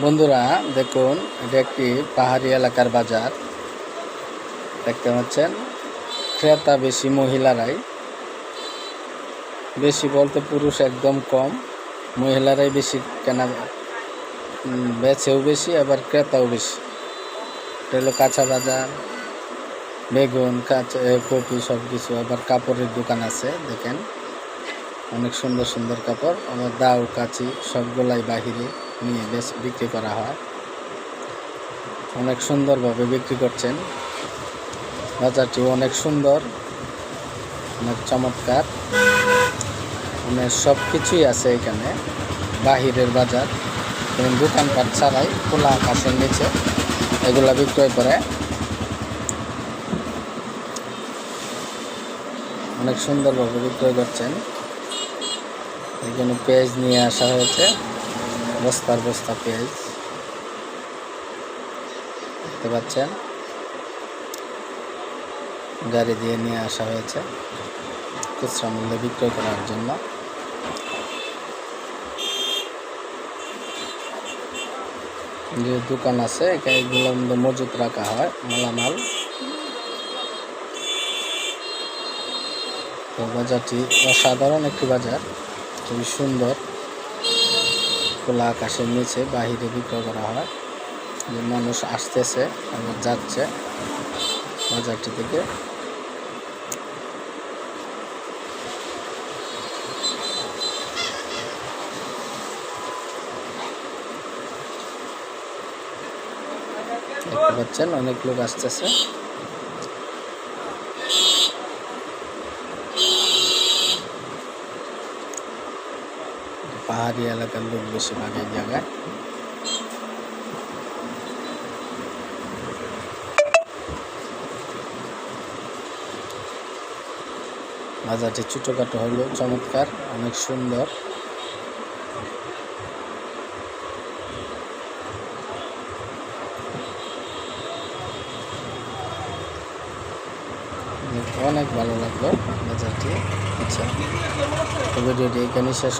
বন্ধুরা, দেখুন, এটা একটি পাহাড়ি এলাকার বাজার। দেখতে পাচ্ছেন, ক্রেতা বেশি, মহিলারাই। বেশি বলতে পুরুষ একদম কম, মহিলারাই বেশি কেনা বেচেও বেশি, আবার ক্রেতাও বেশি। এটা হলো কাঁচা বাজার, বেগুন, কাঁচা কপি সব কিছু আবার কাপড়ের দোকান আছে, দেখেন। অনেক সুন্দর সুন্দর কাপড়, আবার দাও, কাচি, সবগুলাই বাহিরে। নিয়ে বেশ বিক্রি করা হয়। অনেক সুন্দরভাবে বিক্রি করছেন। বাজারটি অনেক সুন্দর, অনেক চমৎকার। মানে সব কিছুই আছে এখানে, বাহিরের বাজার। এবং দোকানপাট ছাড়াই খোলা আকাশের নিচে এগুলা বিক্রয় করে। অনেক সুন্দরভাবে বিক্রয় করছেন। এখানে পেঁয়াজ নিয়ে আসা হয়েছে। বস্তার বস্তা পেঁয়াজ দেখতে পাচ্ছেন? গাড়ি দিয়ে নিয়ে আসা হয়েছে। খুচরা মূল্যে বিক্রয় করার জন্য। যে দোকান আছে এখানে মধ্যে মজুত রাখা হয়, মালামাল। তো বাজারটি অসাধারণ একটি বাজার। খুবই সুন্দর। খোলা আকাশের নিচে বাহিরে বিক্রয় করা হয়। যে মানুষ আসতেছে আবার যাচ্ছে বাজারটি থেকে। দেখতে পাচ্ছেন, অনেক লোক আসতেছে। পাহাড়ি এলাকার লোক বেশিরভাগ এই জায়গায়। বাজারটি ছোটোখাটো হলেও চমৎকার, অনেক সুন্দর। অনেক ভালো লাগল বাজারটি। আচ্ছা ভিডিওটি এখানে শেষ